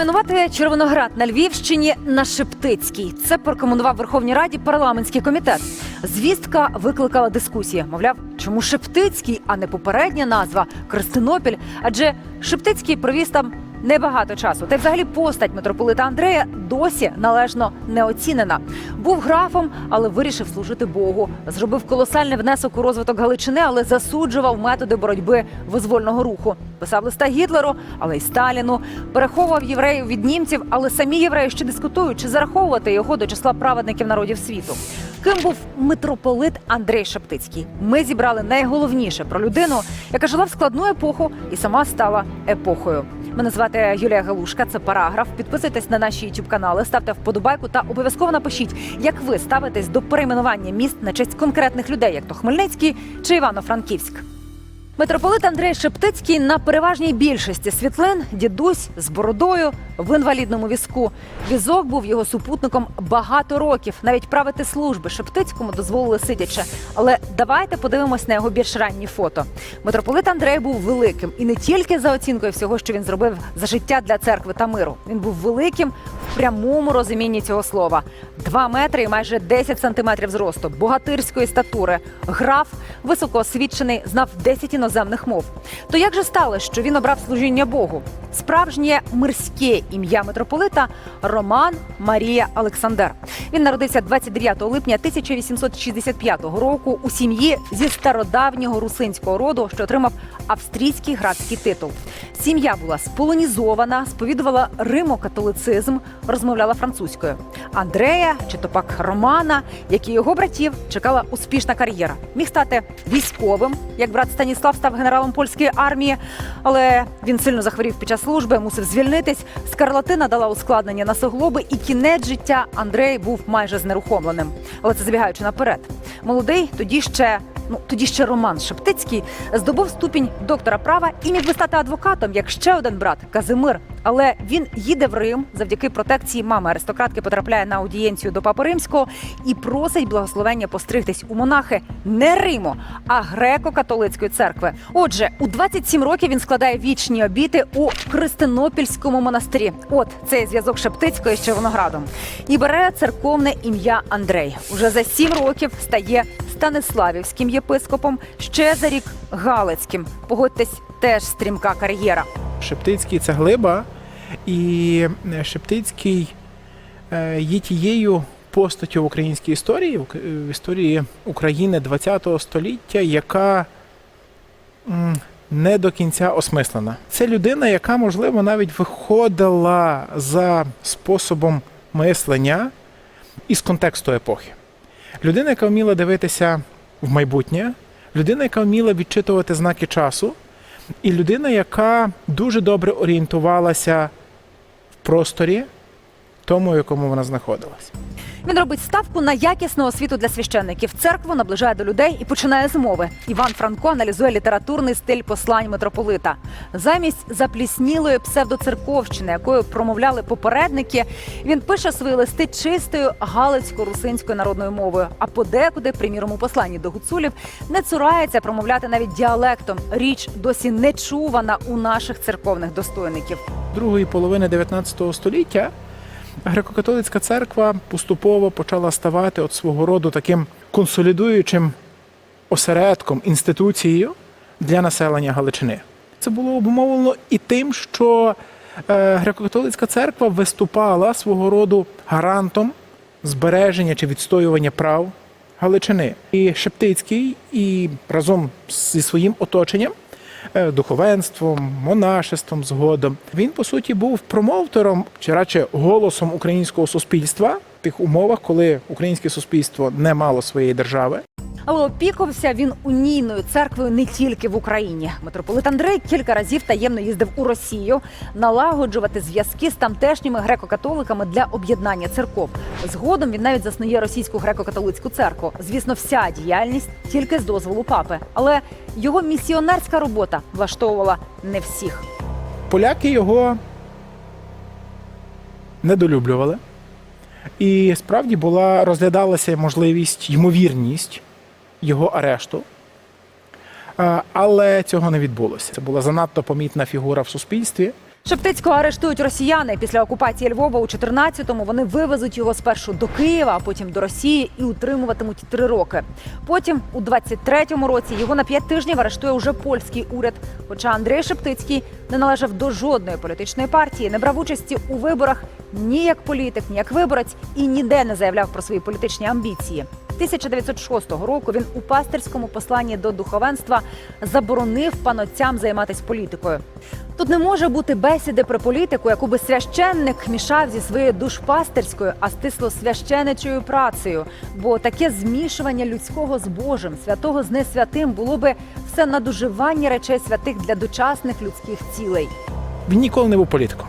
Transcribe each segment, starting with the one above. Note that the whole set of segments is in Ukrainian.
Перейменувати Червоноград на Львівщині на Шептицький. Це прокомунував Верховній Раді парламентський комітет. Звістка викликала дискусії. Мовляв, чому Шептицький, а не попередня назва Кристинопіль? Адже Шептицький провіз там небагато часу. Та й взагалі постать митрополита Андрея досі належно не оцінена. Був графом, але вирішив служити Богу. Зробив колосальний внесок у розвиток Галичини, але засуджував методи боротьби визвольного руху. Писав листа Гітлеру, але й Сталіну. Переховував євреїв від німців, але самі євреї ще дискутують, чи зараховувати його до числа праведників народів світу. Ким був митрополит Андрей Шептицький? Ми зібрали найголовніше про людину, яка жила в складну епоху і сама стала епохою. Мене звати Юлія Галушка. Це параграф. Підписуйтесь на наші youtube канали, ставте вподобайку та обов'язково напишіть, як ви ставитесь до перейменування міст на честь конкретних людей, як то Хмельницький чи Івано-Франківськ. Митрополит Андрей Шептицький на переважній більшості світлин дідусь з бородою в інвалідному візку. Візок був його супутником багато років. Навіть правити служби Шептицькому дозволили сидячи. Але давайте подивимось на його більш ранні фото. Митрополит Андрей був великим і не тільки за оцінкою всього, що він зробив за життя для церкви та миру. Він був великим в прямому розумінні цього слова. Два метри і майже 10 сантиметрів зросту, богатирської статури, граф, високоосвічений, знав 10 іноземних мов. То як же сталося, що він обрав служіння Богу? Справжнє мирське ім'я митрополита Роман Марія Олександр. Він народився 29 липня 1865 року у сім'ї зі стародавнього русинського роду, що отримав австрійський градський титул. Сім'я була сполонізована, сповідувала римокатолицизм, розмовляла французькою. Андрея, чи то пак Романа, як і його братів, чекала успішна кар'єра. Міг стати військовим, як брат Станіслав став генералом польської армії, але він сильно захворів під час служби, мусив звільнитись. Скарлатина дала ускладнення на суглоби, і кінець життя Андрей був майже знерухомленим. Але це забігаючи наперед. Молодий тоді ще. Ну, тоді ще Роман Шептицький здобув ступінь доктора права і міг би стати адвокатом, як ще один брат Казимир. Але він їде в Рим завдяки протекції мами аристократки, потрапляє на аудієнцію до Папи Римського і просить благословення постригтись у монахи не Риму, а греко-католицької церкви. Отже, у 27 років він складає вічні обіти у Христинопільському монастирі. От цей зв'язок Шептицької з Червоноградом. І бере церковне ім'я Андрей. Уже за сім років стає Станиславівським єпископом, ще за рік Галицьким. Погодьтесь, теж стрімка кар'єра. Шептицький це глиба, і е, Шептицький е, є тією постаттю в українській історії, в історії України ХХ століття, яка не до кінця осмислена. Це людина, яка, можливо, навіть виходила за способом мислення із контексту епохи. Людина, яка вміла дивитися в майбутнє, людина, яка вміла відчитувати знаки часу, і людина, яка дуже добре орієнтувалася в просторі, тому, в якому вона знаходилась. Він робить ставку на якісну освіту для священників. Церкву наближає до людей і починає з мови. Іван Франко аналізує літературний стиль послань митрополита. Замість запліснілої псевдоцерковщини, якою промовляли попередники, він пише свої листи чистою галицько-русинською народною мовою. А подекуди, приміром, у посланні до гуцулів, не цурається промовляти навіть діалектом. Річ досі не чувана у наших церковних достойників. Другої половини 19 століття греко-католицька церква поступово почала ставати от свого роду таким консолідуючим осередком, інституцією для населення Галичини. Це було обумовлено і тим, що е, греко-католицька церква виступала свого роду гарантом збереження чи відстоювання прав Галичини. І Шептицький і разом зі своїм оточенням, духовенством, монашеством згодом, він по суті був промовтором чи радше голосом українського суспільства в тих умовах, коли українське суспільство не мало своєї держави. Але опікувався він унійною церквою не тільки в Україні. Митрополит Андрей кілька разів таємно їздив у Росію налагоджувати зв'язки з тамтешніми греко-католиками для об'єднання церков. Згодом він навіть заснує російську греко-католицьку церкву. Звісно, вся діяльність тільки з дозволу папи. Але його місіонерська робота влаштовувала не всіх. Поляки його недолюблювали. І справді була розглядалася можливість, ймовірність його арешту. Е, Але цього не відбулося. Це була занадто помітна фігура в суспільстві. Шептицького арештують росіяни. Після окупації Львова у 14-му вони вивезуть його спершу до Києва, а потім до Росії і утримуватимуть три роки. Потім, у 23-му році, його на п'ять тижнів арештує уже польський уряд. Хоча Андрій Шептицький не належав до жодної політичної партії, не брав участі у виборах ні як політик, ні як виборець і ніде не заявляв про свої політичні амбіції. 1906 року він у пастирському посланні до духовенства заборонив панотцям займатися політикою. Тут не може бути бесіди про політику, яку би священник мішав зі своєю душпастерською, а стисло священичою працею. Бо таке змішування людського з Божим, святого з несвятим було би все надуживання речей святих для дочасних людських цілей. Він ніколи не був політиком.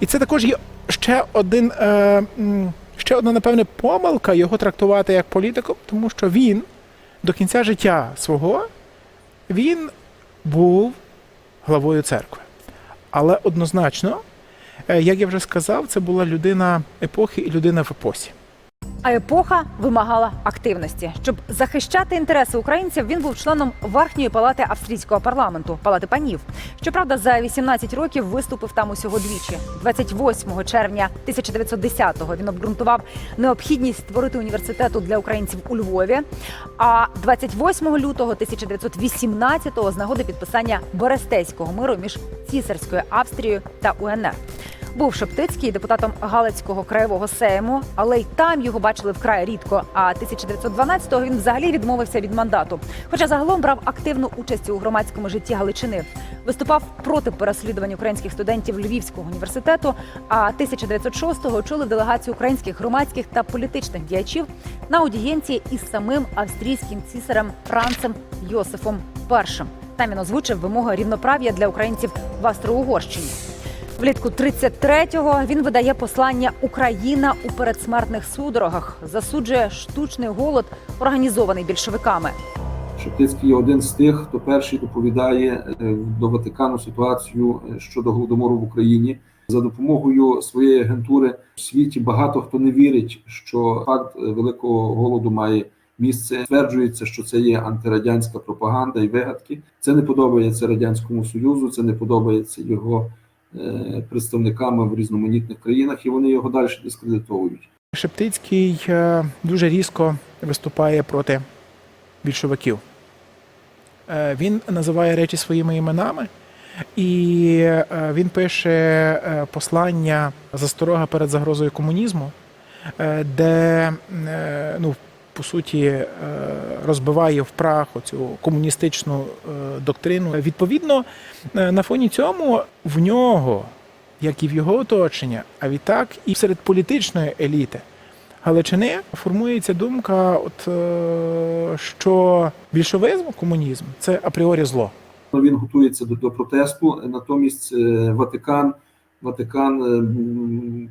І це також є ще один. Е, ще одна, напевне, помилка його трактувати як політиком, тому що він до кінця життя свого він був главою церкви. Але однозначно, е, як я вже сказав, це була людина епохи і людина в епосі. А епоха вимагала активності. Щоб захищати інтереси українців, він був членом Верхньої палати австрійського парламенту, палати панів. Щоправда, за 18 років виступив там усього двічі. 28 червня 1910-го він обґрунтував необхідність створити університету для українців у Львові. А 28 лютого 1918-го з нагоди підписання Берестейського миру між цісарською Австрією та УНР. Був Шептицький депутатом Галицького краєвого сейму, але й там його бачили вкрай рідко. А 1912-го він взагалі відмовився від мандату. Хоча загалом брав активну участь у громадському житті Галичини. Виступав проти переслідувань українських студентів Львівського університету. А 1906-го очолив делегацію українських громадських та політичних діячів на аудієнції із самим австрійським цісарем Францем Йосифом І. Там він озвучив вимоги рівноправ'я для українців в Австро-Угорщині. Влітку 33-го він видає послання Україна у передсмертних судорогах, засуджує штучний голод, організований більшовиками. Шептицький один з тих, хто перший доповідає е, до Ватикану ситуацію е, щодо голодомору в Україні. За допомогою своєї агентури в світі багато хто не вірить, що факт е, великого голоду має місце. Стверджується, що це є антирадянська пропаганда і вигадки. Це не подобається радянському союзу, це не подобається його представниками в різноманітних країнах, і вони його далі дискредитовують. Шептицький е, дуже різко виступає проти більшовиків. Е, Він називає речі своїми іменами, і е, він пише е, послання засторога перед загрозою комунізму, е, де, е, ну, по суті, е, розбиває в прах оцю комуністичну е, доктрину. Відповідно, е, на фоні цьому в нього, як і в його оточення, а відтак і серед політичної еліти. Галичини формується думка, от, що більшовизм, комунізм це апріорі зло. Він готується до, до протесту. Натомість Ватикан, Ватикан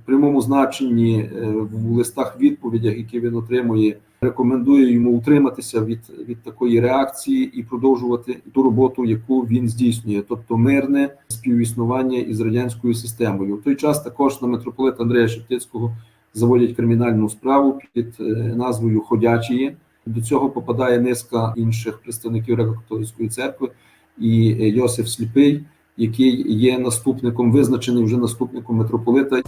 в прямому значенні в листах відповідях, які він отримує, рекомендує йому утриматися від, від такої реакції і продовжувати ту роботу, яку він здійснює, тобто мирне співіснування із радянською системою. В той час також на митрополита Андрея Шептицького заводять кримінальну справу під е, назвою Ходячії. До цього попадає низка інших представників греко-католицької церкви і е, Йосиф Сліпий, який є наступником, визначений вже наступником митрополита.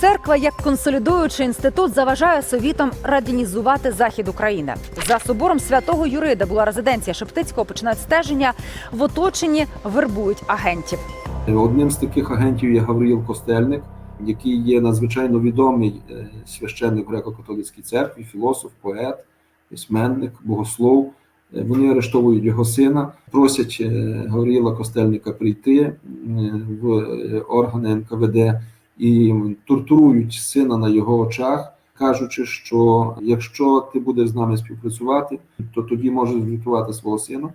Церква як консолідуючий інститут заважає совітам радянізувати захід України. За собором святого Юри, де була резиденція Шептицького, починають стеження в оточенні вербують агентів. Одним з таких агентів є Гавриїл Костельник, який є надзвичайно відомий е, священник греко-католицькій церкві, філософ, поет, письменник, богослов. Е, Вони арештовують його сина, просять е, Гавріла Костельника прийти в органи НКВД і тортурують сина на його очах, кажучи, що якщо ти будеш з нами співпрацювати, то тоді можеш врятувати свого сина.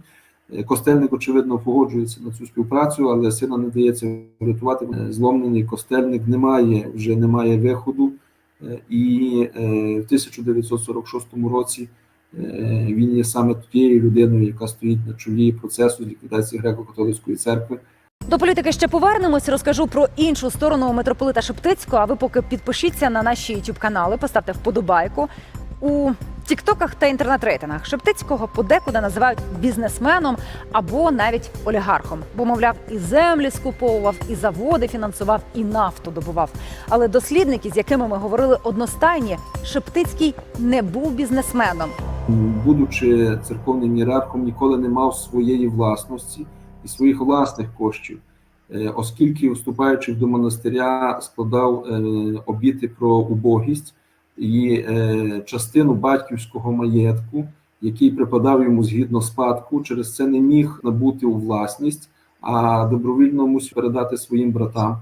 Е, Костельник, очевидно, погоджується на цю співпрацю, але сина не дається врятувати. Зломлений костельник не має вже немає виходу, Е, і е, в 1946 році він є саме тією людиною, яка стоїть на чолі процесу ліквідації греко-католицької церкви. До політики ще повернемось. Розкажу про іншу сторону митрополита Шептицького. А ви поки підпишіться на наші youtube канали, поставте вподобайку. У тіктоках та інтернет-рейтингах Шептицького подекуди називають бізнесменом або навіть олігархом, бо мовляв, і землі скуповував, і заводи фінансував, і нафту добував. Але дослідники, з якими ми говорили одностайні, Шептицький не був бізнесменом. будучи церковним ієрархом, ніколи не мав своєї власності і своїх власних коштів, Е, оскільки, вступаючи до монастиря, складав е, обіти про убогість і е, частину батьківського маєтку, який припадав йому згідно спадку, через це не міг набути у власність, а добровільно мусив передати своїм братам.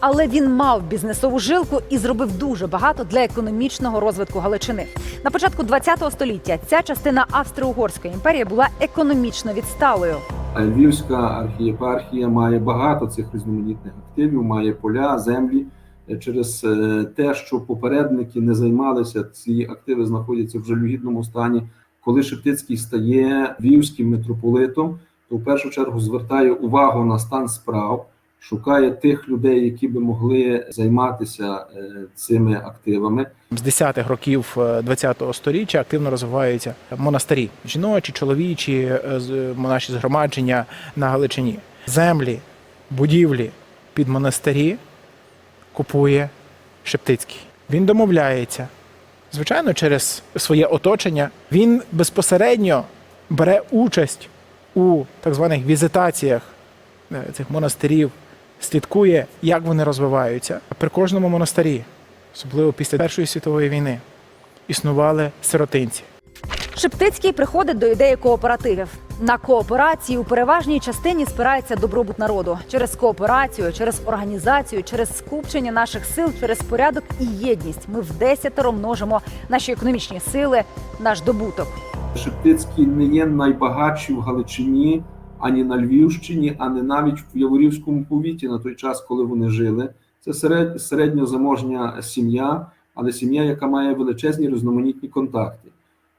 Але він мав бізнесову жилку і зробив дуже багато для економічного розвитку Галичини. На початку ХХ століття ця частина Австро-Угорської імперії була економічно відсталою. Львівська архієпархія має багато цих різноманітних активів, має поля, землі. Е, Через е, те, що попередники не займалися, ці активи знаходяться в жалюгідному стані. Коли Шептицький стає львівським митрополитом, то в першу чергу звертає увагу на стан справ, шукає тих людей, які би могли займатися е, цими активами. З 10-х років е, 20-го століття активно розвиваються монастирі, жіночі, чоловічі, е, монаші згромадження на Галичині. Землі, будівлі під монастирі купує Шептицький. Він домовляється, звичайно, через своє оточення. Він безпосередньо бере участь у так званих візитаціях е, цих монастирів, слідкує, як вони розвиваються. При кожному монастирі особливо після Першої світової війни, існували сиротинці. Шептицький приходить до ідеї кооперативів. На кооперації у переважній частині спирається добробут народу через кооперацію, через організацію, через скупчення наших сил, через порядок і єдність. Ми вдесятеро множимо наші економічні сили, наш добуток. Шептицький не є найбагатший в Галичині, ані на Львівщині, а не навіть в Яворівському повіті на той час, коли вони жили. Це серед, середньозаможня сім'я, але сім'я, яка має величезні різноманітні контакти.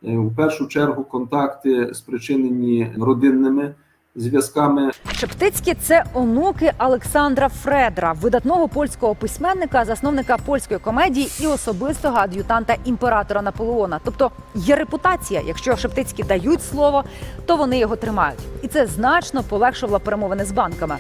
Е, У першу чергу контакти спричинені родинними зв'язками Шептицькі це онуки Олександра Фредра, видатного польського письменника, засновника польської комедії і особистого ад'ютанта імператора Наполеона. Тобто є репутація. Якщо Шептицькі дають слово, то вони його тримають, і це значно полегшувало перемовини з банками.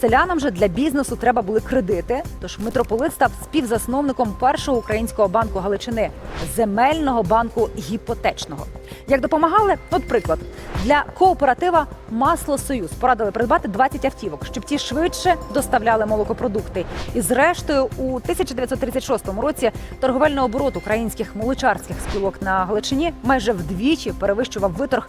Селянам же для бізнесу треба були кредити. Тож митрополит став співзасновником першого українського банку Галичини земельного банку гіпотечного. Як допомагали, от приклад для кооператива Масло Союз порадили придбати 20 автівок, щоб ті швидше доставляли молокопродукти. І зрештою, у 1936 році торговельний оборот українських молочарських спілок на Галичині майже вдвічі перевищував виторг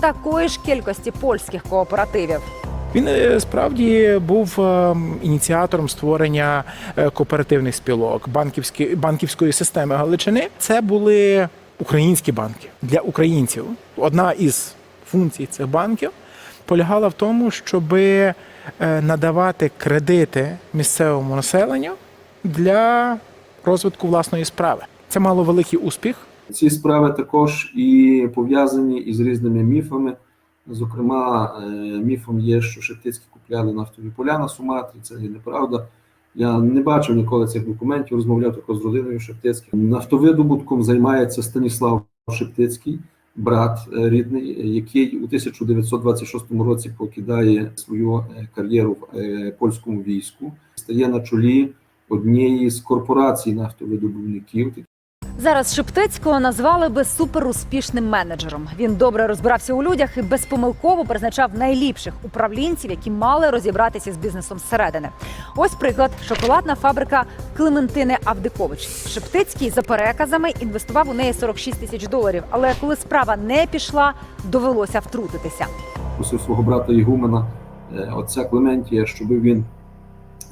такої ж кількості польських кооперативів. Він е, справді був е, ініціатором створення е, кооперативних спілок, банківські, банківської системи Галичини. Це були українські банки для українців. Одна із функцій цих банків полягала в тому, щоб надавати кредити місцевому населенню для розвитку власної справи. Це мало великий успіх. Ці справи також і пов'язані із різними міфами. Зокрема, е, міфом є, що Шептицькі купляли нафтові поля на Суматрі. Це є неправда. Я не бачив ніколи цих документів, розмовляв також з родиною Шептицьких. Нафтовидобутком займається Станіслав Шептицький, брат е, рідний, який у 1926 році покидає свою е, кар'єру в польському війську, стає на чолі однієї з корпорацій нафтовидобувників. Зараз Шептицького назвали би суперуспішним менеджером. Він добре розбирався у людях і безпомилково призначав найліпших управлінців, які мали розібратися з бізнесом зсередини. Ось приклад: шоколадна фабрика Клементини Авдикович. Шептицький за переказами інвестував у неї 46 тисяч доларів. Але коли справа не пішла, довелося втрутитися. просив свого брата Ігумена, е, отця Клементія, щоб він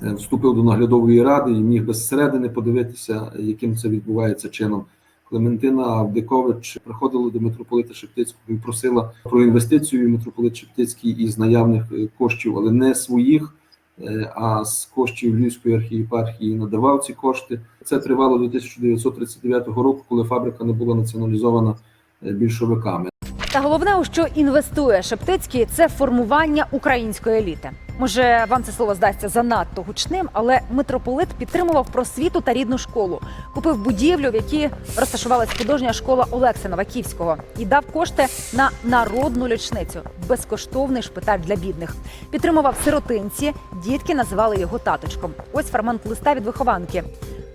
вступив до наглядової ради і міг безсередини подивитися, яким це відбувається чином. Клементина Авдикович приходила до митрополита Шептицького і просила про інвестицію митрополит Шептицький із наявних е, коштів, але не своїх, е, а з коштів Львівської архієпархії надавав ці кошти. Це тривало до 1939 року, коли фабрика не була націоналізована е, більшовиками. Та головне, у що інвестує Шептицький, це формування української еліти. Може, вам це слово здасться занадто гучним, але митрополит підтримував просвіту та рідну школу, купив будівлю, в якій розташувалась художня школа Олекса Новаківського, і дав кошти на народну лічницю безкоштовний шпиталь для бідних. Підтримував сиротинці. Дітки називали його таточком. Ось фрагмент листа від вихованки.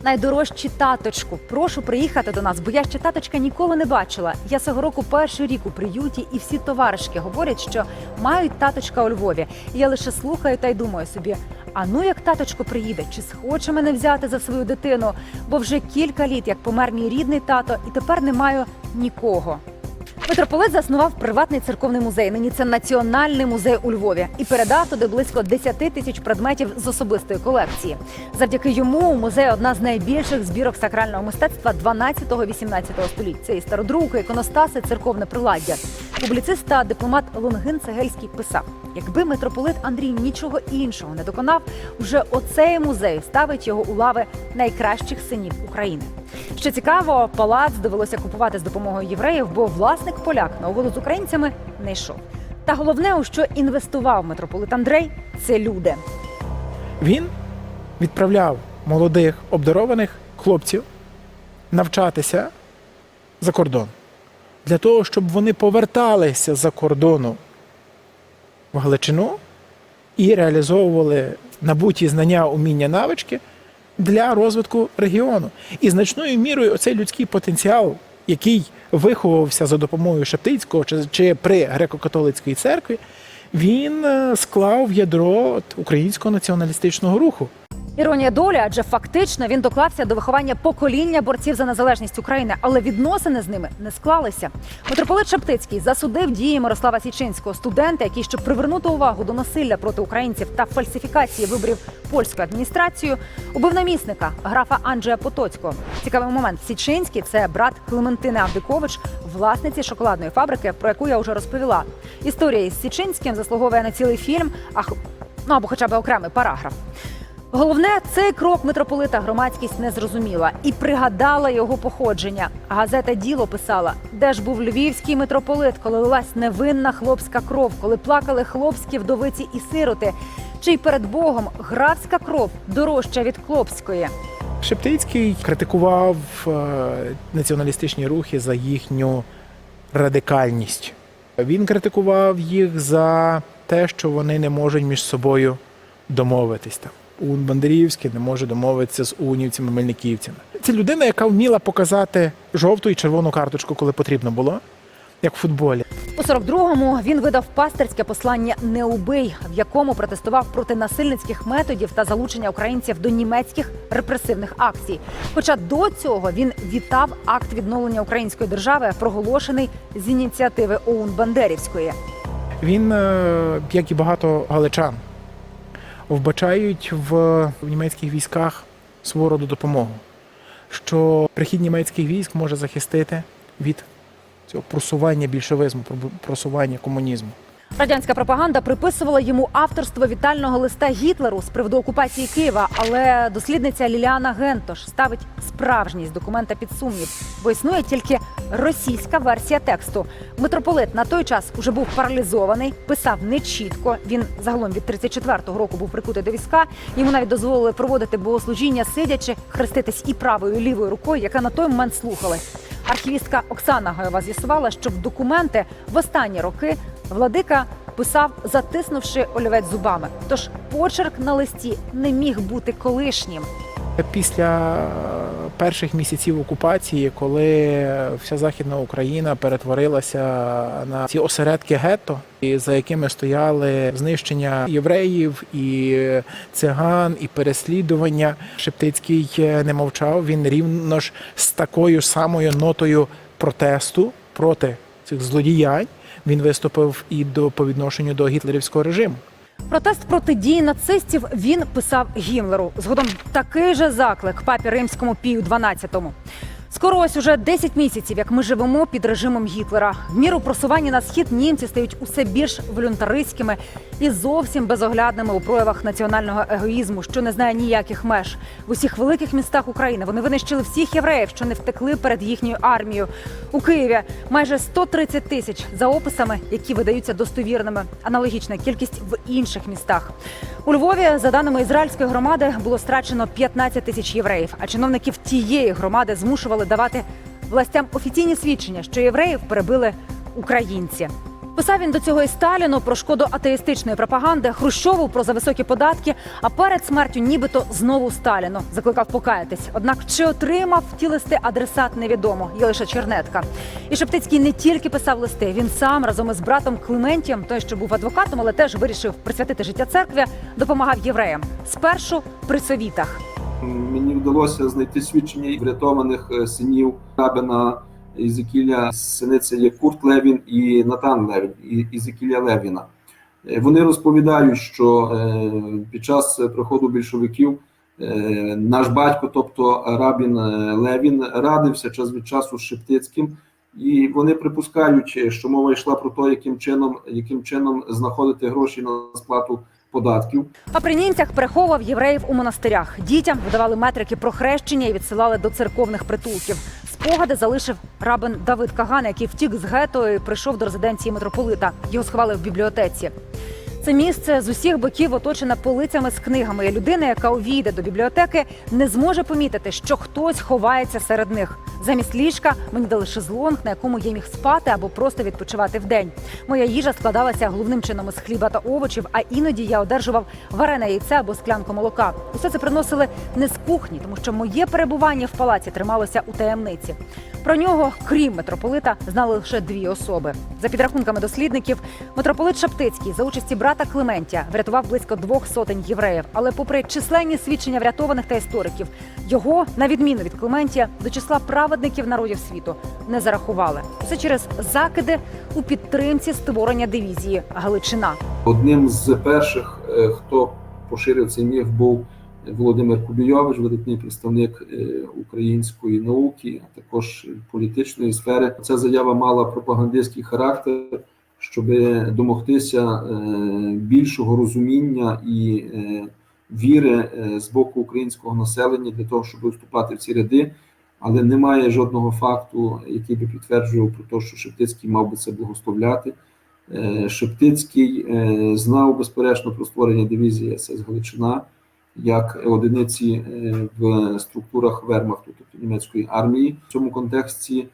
Найдорожчі таточку, прошу приїхати до нас, бо я ще таточка ніколи не бачила. Я цього року перший рік у приюті, і всі товаришки говорять, що мають таточка у Львові. Я лише слухаю та й думаю собі: а ну як таточко приїде, чи схоче мене взяти за свою дитину? Бо вже кілька літ, як помер мій рідний тато, і тепер не маю нікого. Митрополит заснував приватний церковний музей. Нині це національний музей у Львові і передав туди близько 10 тисяч предметів з особистої колекції. Завдяки йому у музеї одна з найбільших збірок сакрального мистецтва 12-18 століть. Це і стародруки, іконостаси, церковне приладдя. Публіцист та дипломат Лонгин Цегельський писав: якби митрополит Андрій нічого іншого не доконав, вже оцей музей ставить його у лави найкращих синів України. Що цікаво, палац довелося купувати з допомогою євреїв, бо власник поляк на угоду з українцями не йшов. Та головне, у що інвестував митрополит Андрей, це люди. Він відправляв молодих обдарованих хлопців навчатися за кордон для того, щоб вони поверталися за кордону в Галичину і реалізовували набуті знання, уміння, навички для розвитку регіону. І значною мірою оцей людський потенціал, який виховувався за допомогою Шептицького чи, чи при греко-католицькій церкві, він е, склав ядро українського націоналістичного руху. Іронія долі, адже фактично він доклався до виховання покоління борців за незалежність України, але відносини з ними не склалися. Митрополит Шептицький засудив дії Мирослава Січинського, студента, який, щоб привернути увагу до насилля проти українців та фальсифікації виборів польською адміністрацією, убив намісника графа Анджея Потоцького. Цікавий момент. Січинський це брат Клементини Авдикович, власниці шоколадної фабрики, про яку я вже розповіла. Історія із Січинським заслуговує на цілий фільм, а ну або хоча б окремий параграф. Головне, цей крок митрополита громадськість не зрозуміла і пригадала його походження. Газета Діло писала, де ж був львівський митрополит, коли лилась невинна хлопська кров, коли плакали хлопські вдовиці і сироти. Чи й перед Богом графська кров дорожча від хлопської. Шептицький критикував е, націоналістичні рухи за їхню радикальність. Він критикував їх за те, що вони не можуть між собою домовитись. Там УН Бандерівський не може домовитися з унівцями, мельниківцями. Це людина, яка вміла показати жовту і червону карточку, коли потрібно було, як в футболі. У 42-му він видав пастирське послання Не убий, в якому протестував проти насильницьких методів та залучення українців до німецьких репресивних акцій. Хоча до цього він вітав акт відновлення української держави, проголошений з ініціативи ОУН Бандерівської. Він, е, як і багато галичан, вбачають в, німецьких військах свого роду допомогу, що прихід німецьких військ може захистити від цього просування більшовизму, про- просування комунізму. Радянська пропаганда приписувала йому авторство вітального листа Гітлеру з приводу окупації Києва, але дослідниця Ліліана Гентош ставить справжність документа під сумнів, бо існує тільки російська версія тексту. Митрополит на той час уже був паралізований, писав нечітко. Він загалом від 34-го року був прикутий до війська. Йому навіть дозволили проводити богослужіння, сидячи, хреститись і правою, і лівою рукою, яка на той момент слухалась. Архівістка Оксана Гайова з'ясувала, що документи в останні роки владика писав, затиснувши олівець зубами. Тож почерк на листі не міг бути колишнім. Після перших місяців окупації, коли вся західна Україна перетворилася на ці осередки гетто, за якими стояли знищення євреїв і циган, і переслідування, Шептицький не мовчав. Він рівно ж з такою самою нотою протесту проти цих злодіянь. Він виступив і до по відношенню до гітлерівського режиму. Протест проти дії нацистів він писав Гімлеру. Згодом такий же заклик папі римському Пію XII. Скоро ось уже 10 місяців, як ми живемо під режимом Гітлера. В міру просування на схід німці стають усе більш волюнтаристськими і зовсім безоглядними у проявах національного егоїзму, що не знає ніяких меж. В усіх великих містах України вони винищили всіх євреїв, що не втекли перед їхньою армією. У Києві майже 130 тисяч за описами, які видаються достовірними. Аналогічна кількість в інших містах. У Львові, за даними ізраїльської громади, було страчено 15 тисяч євреїв. А чиновників тієї громади змушували давати властям офіційні свідчення, що євреїв перебили українці. Писав він до цього і Сталіну про шкоду атеїстичної пропаганди, Хрущову про зависокі податки. А перед смертю, нібито знову Сталіну закликав покаятись. Однак чи отримав ті листи адресат невідомо, є лише чернетка. І Шептицький не тільки писав листи, він сам разом із братом Клементієм, той, що був адвокатом, але теж вирішив присвятити життя церкві, допомагав євреям. Спершу при совітах. Мені вдалося знайти свідчення врятованих е, синів Рабина Ізекіля. Сини це є Курт Левін і Натан Левін, Ізекіля Левіна. Е, Вони розповідають, що е, під час приходу більшовиків наш батько, тобто Рабін Левін, радився час від часу з Шептицьким. І вони припускають, що мова йшла про те, яким чином, яким чином знаходити гроші на сплату податків. А при німцях переховував євреїв у монастирях. Дітям видавали метрики про хрещення і відсилали до церковних притулків. Спогади залишив рабин Давид Каган, який втік з гетто і прийшов до резиденції митрополита. Його сховали в бібліотеці. Це місце з усіх боків оточене полицями з книгами. І людина, яка увійде до бібліотеки, не зможе помітити, що хтось ховається серед них. Замість ліжка мені дали шезлонг, на якому я міг спати або просто відпочивати вдень. Моя їжа складалася головним чином із хліба та овочів, а іноді я одержував варене яйце або склянку молока. Усе це приносили не з кухні, тому що моє перебування в палаці трималося у таємниці. Про нього, крім митрополита, знали лише дві особи. За підрахунками дослідників, митрополит Шаптицький за участі брата Клементія врятував близько двох сотень євреїв. Але, попри численні свідчення врятованих та істориків, його, на відміну від Клементія, до числа праведників народів світу не зарахували. Це через закиди у підтримці створення дивізії Галичина. Одним з перших, е, хто поширив цей міф, був Володимир Кубійович, видатний представник е, української науки, а також політичної сфери. Ця заява мала пропагандистський характер, щоб домогтися е, більшого розуміння і е, віри е, з боку українського населення для того, щоб вступати в ці ряди. Але немає жодного факту, який би підтверджував про те, що Шептицький мав би це благословляти. Шептицький знав безперечно про створення дивізії СС Галичина як одиниці в структурах Вермахту, тобто німецької армії. В цьому контексті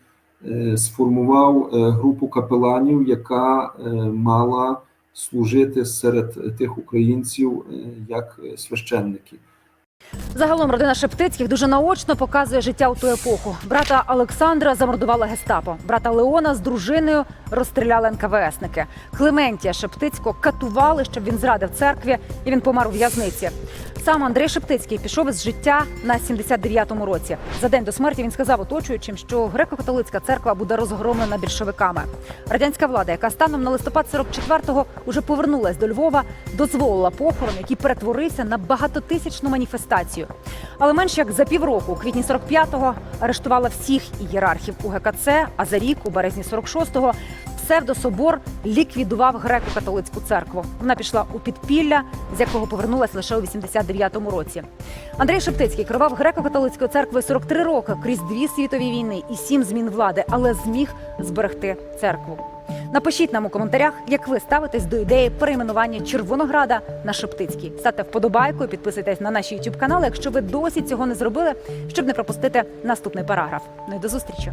сформував е, групу капеланів, яка е, мала служити серед тих українців е, як священники. Загалом родина Шептицьких дуже наочно показує життя у ту епоху. Брата Олександра замордувала гестапо. Брата Леона з дружиною розстріляли НКВСники. Клементія Шептицького катували, щоб він зрадив церкві, і він помер у в'язниці. Сам Андрей Шептицький пішов із життя на 79-му році. За день до смерті він сказав оточуючим, що греко-католицька церква буде розгромлена більшовиками. Радянська влада, яка станом на листопад 44-го уже повернулась до Львова, дозволила похорон, який перетворився на багатотисячну маніфестацію. Але менш як за півроку, у квітні 45-го, арештувала всіх ієрархів УГКЦ, а за рік, у березні 46-го, псевдособор ліквідував греко-католицьку церкву. Вона пішла у підпілля, з якого повернулась лише у 89-му році. Андрій Шептицький керував греко-католицькою церквою 43 роки крізь дві світові війни і сім змін влади, але зміг зберегти церкву. Напишіть нам у коментарях, як ви ставитесь до ідеї перейменування Червонограда на Шептицький. Ставте вподобайку, і підписуйтесь на наші youtube канали, якщо ви досі цього не зробили, щоб не пропустити наступний параграф. Ну і до зустрічі.